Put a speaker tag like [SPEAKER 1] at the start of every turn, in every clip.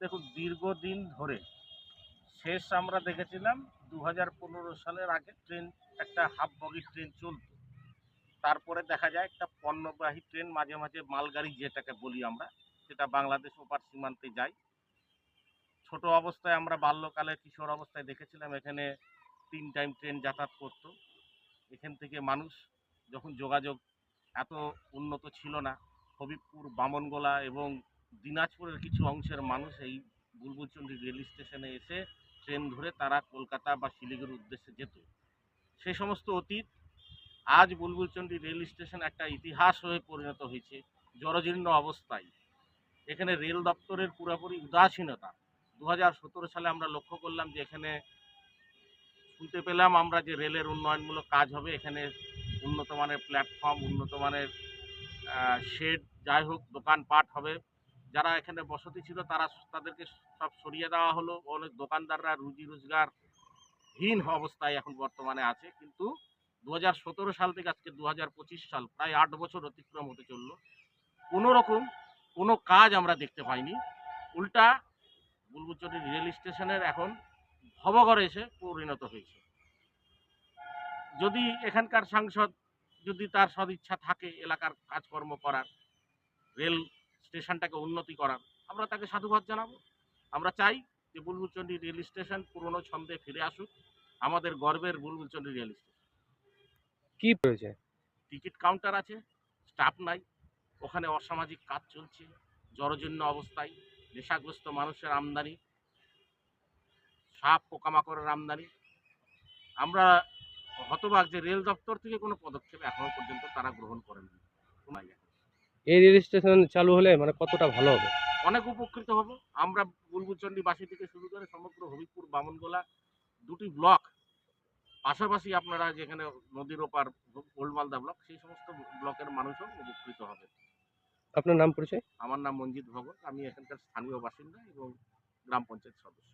[SPEAKER 1] দেখুন, দীর্ঘদিন ধরে শেষ আমরা দেখেছিলাম দু হাজার পনেরো সালের আগে ট্রেন, একটা হাফ বগি ট্রেন চলতো। তারপরে দেখা যায় একটা পণ্যবাহী ট্রেন মাঝে মাঝে মালগাড়ি যেটাকে বলি আমরা, সেটা বাংলাদেশ ওপার সীমান্তে যায়। ছোট অবস্থায় আমরা বাল্যকালে কিশোর অবস্থায় দেখেছিলাম, এখানে তিন টাইম ট্রেন যাতায়াত করতো। এখান থেকে মানুষ যখন যোগাযোগ এত উন্নত ছিল না, হবিবপুর, বামনগোলা এবং দিনাজপুরের কিছু অংশের মানুষ এই বুলবুলচন্ডী রেল স্টেশনে এসে ট্রেন ধরে তারা কলকাতা বা শিলিগুড়ির উদ্দেশ্যে যেত। সে সমস্ত অতীত আজ বুলবুলচন্ডী রেল স্টেশন একটা ইতিহাস হয়ে পরিণত হয়েছে, জরজীর্ণ অবস্থায়। এখানে রেল দপ্তরের পুরোপুরি উদাসীনতা। দু হাজার সতেরো সালে আমরা লক্ষ্য করলাম যে এখানে শুনতে পেলাম আমরা যে রেলের উন্নয়নমূলক কাজ হবে, এখানে উন্নত মানের প্ল্যাটফর্ম উন্নত মানের শেড, যাই হোক, দোকানপাট হবে। যারা এখানে বসতি ছিল, তারা তাদেরকে সব সরিয়ে দেওয়া হলো। অনেক দোকানদাররা রুজি রোজগার হীন অবস্থায় এখন বর্তমানে আছে। কিন্তু দু হাজার সতেরো সাল থেকে আজকে দু হাজার পঁচিশ সাল, প্রায় আট বছর অতিক্রম হতে চলল। কোনো রকম কোনো কাজ আমরা দেখতে পাইনি। উল্টা বুলবুচটি রেল স্টেশনের এখন ভবঘরে এসে পরিণত হয়েছে। যদি এখানকার সাংসদ যদি তার সদিচ্ছা থাকে, এলাকার কাজকর্ম করার, রেল স্টেশনটাকে উন্নতি করার। আমরা তাকে সাধুবাদ জানাব। আমরা চাই যে বুলবুলচন্ডী রেল স্টেশন পুরনো ছন্দে ফিরে আসুক। আমাদের গর্বের বুলবুলচন্ডী রেল স্টেশন।
[SPEAKER 2] কি রয়েছে
[SPEAKER 1] টিকিট কাউন্টার আছে স্টাফ নাই ওখানে অসামাজিক কাজ চলছে জরজীর্ণ অবস্থায় নেশাগ্রস্ত মানুষের আমদানি সাপ পোকামাকড়ের আমদানি। আমরা হতবাক যে রেল দপ্তর থেকে কোনো পদক্ষেপ এখনও পর্যন্ত তারা গ্রহণ করেননি।
[SPEAKER 2] এই রেল স্টেশন চালু হলে মানে কতটা ভালো হবে?
[SPEAKER 1] অনেক উপকৃত হব। আমরা বুলবুলচন্ডীবাসী থেকে শুরু করে সমগ্র হবিপুর বামনগোলা দুটি ব্লক পাশাপাশি আপনারা যেখানে নদীর ওপার ওল্ড ব্লক সেই সমস্ত ব্লকের মানুষও উপকৃত হবে।
[SPEAKER 2] আপনার নাম পরিচয়?
[SPEAKER 1] আমার নাম মঞ্জিত ভগত। আমি এখানকার স্থানীয় বাসিন্দা এবং গ্রাম পঞ্চায়েত সদস্য।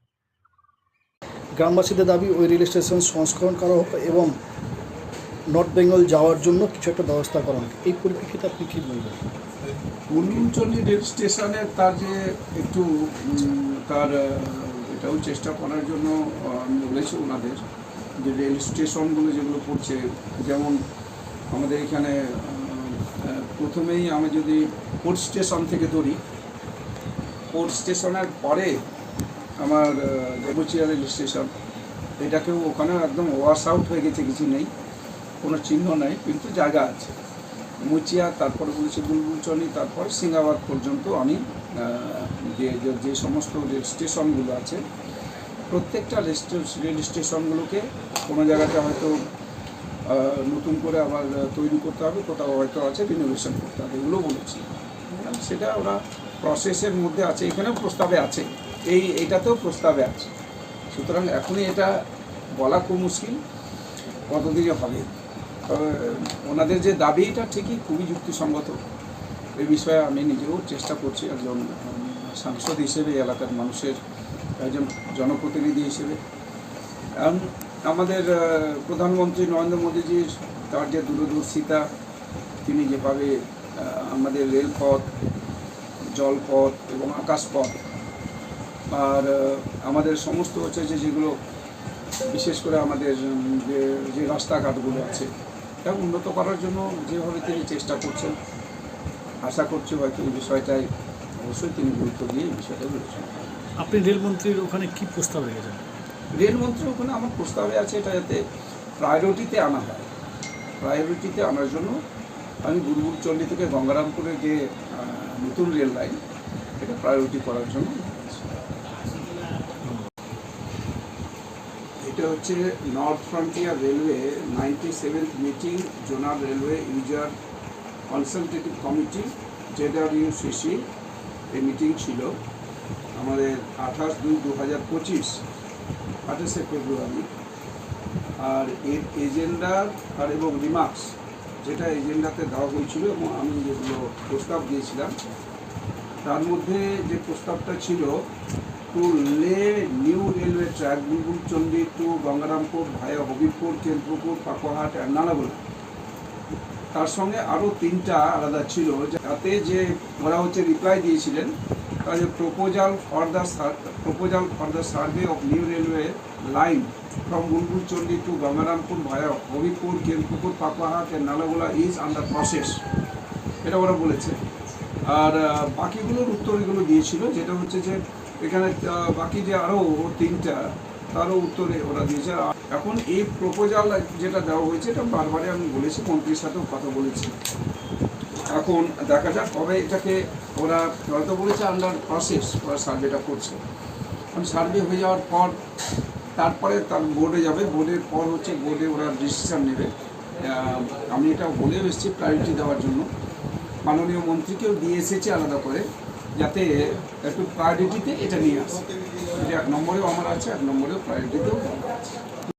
[SPEAKER 3] গ্রামবাসীদের দাবি ওই রেল স্টেশন সংস্করণ করা হোক এবং নর্থ বেঙ্গল যাওয়ার জন্য কিছু একটা ব্যবস্থা করা হয় এই পরিপ্রেক্ষিতে আপনি কী বলবেন?
[SPEAKER 4] বুলবুলচন্ডী রেল স্টেশনের তার যে একটু তার এটাও চেষ্টা করার জন্য আমি বলেছি ওনাদের যে রেল স্টেশনগুলো যেগুলো পড়ছে যেমন আমাদের এখানে প্রথমেই আমি যদি পোর্ট স্টেশন থেকে ধরি, পোর্ট স্টেশনের পরে আমার দেবচিয়া রেল স্টেশন, এটাকেও ওখানে একদম ওয়াশ আউট হয়ে গেছে, কিছু নেই। কোনো চিহ্ন নেই, কিন্তু জায়গা আছে। মুচিয়া, তারপরে বলেছি বুলবুলচনি, তারপর সিঙ্গাবাদ পর্যন্ত আমি যে, যে- সমস্ত রেল স্টেশনগুলো আছে, প্রত্যেকটা রেল স্টেশনগুলোকে কোনো জায়গাতে হয়তো নতুন করে আবার তৈরি করতে হবে, কোথাও হয়তো আছে রিনোভেশন করতে হবে, এগুলো বলেছি। সেটা ওরা প্রসেসের মধ্যে আছে, এখানেও প্রস্তাবে আছে, এই এইটাতেও প্রস্তাবে আছে। সুতরাং এখনই এটা বলা খুব মুশকিল, কতদিনে হবে? ওনাদের যে দাবি এটা ঠিকই খুবই যুক্তিসঙ্গত। এই বিষয়ে আমি নিজেও চেষ্টা করছি একজন সাংসদ হিসেবে এলাকার মানুষের, একজন জনপ্রতিনিধি হিসেবে। আমাদের প্রধানমন্ত্রী নরেন্দ্র মোদীজির তার যে দূরদর্শিতা, তিনি যেভাবে আমাদের রেলপথ, জলপথ এবং আকাশপথ, আর আমাদের সমস্ত হচ্ছে যে যেগুলো, বিশেষ করে আমাদের যে রাস্তাঘাটগুলো আছে এটা উন্নত করার জন্য যেভাবে তিনি চেষ্টা করছেন আশা করছি হয়তো এই বিষয়টায় অবশ্যই তিনি গুরুত্ব দিয়ে এই বিষয়টা বলেছেন
[SPEAKER 5] আপনি রেলমন্ত্রীর ওখানে কি প্রস্তাব রেখেছেন?
[SPEAKER 4] রেলমন্ত্রী ওখানে আমার প্রস্তাবে আছে এটা যাতে প্রায়োরিটিতে আনা হয়। প্রায়োরিটিতে আনার জন্য আমি বুলবুল চণ্ডী থেকে গঙ্গারামপুরে যে নতুন রেল লাইন এটা প্রায়োরিটি করার জন্য বলেছি। এটা হচ্ছে north frontier railway ninety seventh meeting zonal railway user consultative committee ZRUCC এই মিটিং ছিল আমাদের আঠাশ দুই দু হাজার পঁচিশ, আঠাশে ফেব্রুয়ারি। আর এর এজেন্ডা আর এবং রিমার্কস যেটা এজেন্ডাতে দেওয়া হয়েছিল এবং আমি যেগুলো প্রস্তাব দিয়েছিলাম, তার মধ্যে যে প্রস্তাবটা ছিল to lay new railway track Chandi to Gangarampur, via, Habibpur, Kendrapur Pakohat and Nalagola. তার সঙ্গে আরও তিনটা আলাদা ছিল যাতে যে ওরা হচ্ছে রিপ্লাই দিয়েছিলেন কাজে proposal for the proposal for the survey of new railway line from Bulbulchandi to Gangarampur, via Habipur Kerpukur Pakbahat and Nalagola is under process এটা ওরা বলেছে। আর বাকিগুলোর উত্তর এগুলো দিয়েছিল, যেটা হচ্ছে যে এখানে বাকি যে আরও তিনটা, তারও উত্তরে ওরা দিয়েছে। এখন এই প্রপোজাল যেটা দেওয়া হয়েছে, এটা বারবারে আমি বলেছি, মন্ত্রীর সাথেও কথা বলেছি। এখন দেখা যাক কবে এটাকে ওরা হয়তো বলেছে আন্ডার প্রসেস ওরা সার্ভেটা করছে। এখন সার্ভে হয়ে যাওয়ার পর, তারপরে তার বোর্ডে যাবে। বোর্ডের পর হচ্ছে বোর্ডে ওরা ডিসিশান নেবে। আমি এটা বলেও এসেছি প্রায়োরিটি দেওয়ার জন্য। মাননীয় মন্ত্রীকেও দিয়ে এসেছি আলাদা করে। যাতে একটু প্রায়োরিটিতে এটা নিয়ে আসে। এটা এক নম্বরেও আমার আছে, এক নম্বরেও প্রায়োরিটিতেও আছে।